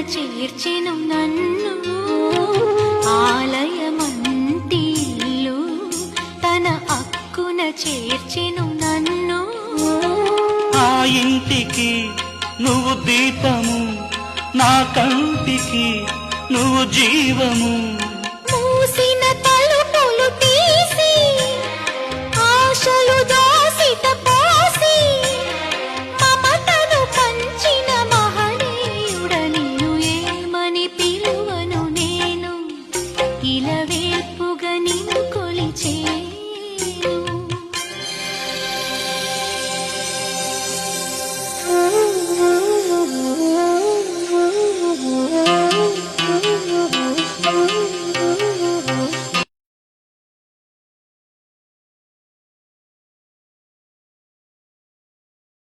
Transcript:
చేర్చెను నన్ను ఆలయమంటిల్లు. తన అక్కున చేర్చెను నన్ను ఆ ఇంటికి నువ్వు దీపము నా కంటికి నువ్వు జీవము. నిన్ను కొలిచే